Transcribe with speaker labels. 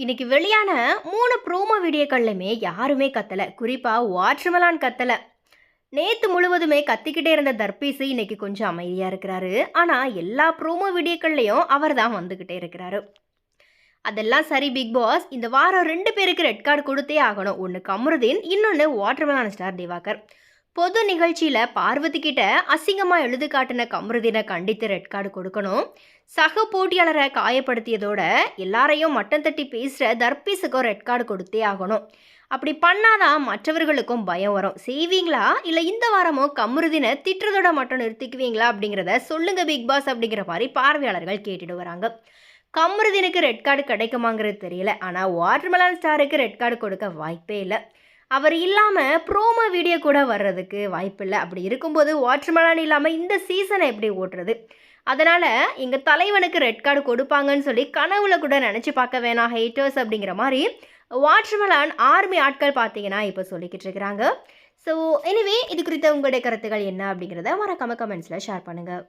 Speaker 1: இன்னைக்கு வெளியான மூணு ப்ரோமோ வீடியோக்கள்லையுமே யாருமே கத்தலை. குறிப்பாக வாட்ச்மலான் கத்தலை. நேற்று முழுவதுமே கத்திக்கிட்டே இருந்த தர்பீஸு இன்னைக்கு கொஞ்சம் அமைதியாக இருக்கிறாரு. ஆனால் எல்லா ப்ரோமோ வீடியோக்கள்லையும் அவர் தான் வந்துக்கிட்டே இருக்கிறாரு. அதெல்லாம் சரி பிக் பாஸ் இந்த வாரம் ரெண்டு பேருக்கு ரெட் கார்டு கொடுத்தே ஆகணும். ஒன்று கமருதீன் இன்னொன்று வாட்டர்மலான் ஸ்டார் திவாகர். பொது நிகழ்ச்சியில் பார்வதி கிட்ட அசிங்கமாக எழுது காட்டின கமருதினை கண்டித்து ரெட் கார்டு கொடுக்கணும். சக போட்டியாளரை காயப்படுத்தியதோட எல்லாரையும் மட்டம் தட்டி பேசுகிற தர்பீஸுக்கும் ரெட் கார்டு கொடுத்தே ஆகணும். அப்படி பண்ணாதான் மற்றவர்களுக்கும் பயம் வரும். செய்வீங்களா? இல்லை இந்த வாரமும் கமருதினை திட்டுறதோட மட்டும் நிறுத்திக்குவீங்களா அப்படிங்கிறத சொல்லுங்க பிக் பாஸ் அப்படிங்கிற மாதிரி பார்வையாளர்கள் கேட்டுட்டு வராங்க. கமருதினுக்கு ரெட் கார்டு கிடைக்குமாங்கிறது தெரியல. ஆனால் வாட்டர்மெலான் ஸ்டாருக்கு ரெட் கார்டு கொடுக்க வாய்ப்பே இல்லை. அவர் இல்லாமல் ப்ரோமோ வீடியோ கூட வர்றதுக்கு வாய்ப்பில்லை. அப்படி இருக்கும்போது வாட்டர்மெலான் இல்லாமல் இந்த சீசனை எப்படி ஓட்டுறது? அதனால் எங்கள் தலைவனுக்கு ரெட் கார்டு கொடுப்பாங்கன்னு சொல்லி கனவுல கூட நினச்சி பார்க்க வேணாம் ஹேட்டர்ஸ் அப்படிங்கிற மாதிரி வாட்டர்மெலான் ஆர்மி ஆட்கள் பார்த்தீங்கன்னா இப்போ சொல்லிக்கிட்டு இருக்கிறாங்க. ஸோ எனிவே இது குறித்த உங்களுடைய கருத்துக்கள் என்ன அப்படிங்கிறத மறக்காம கமெண்ட்ஸில் ஷேர் பண்ணுங்கள்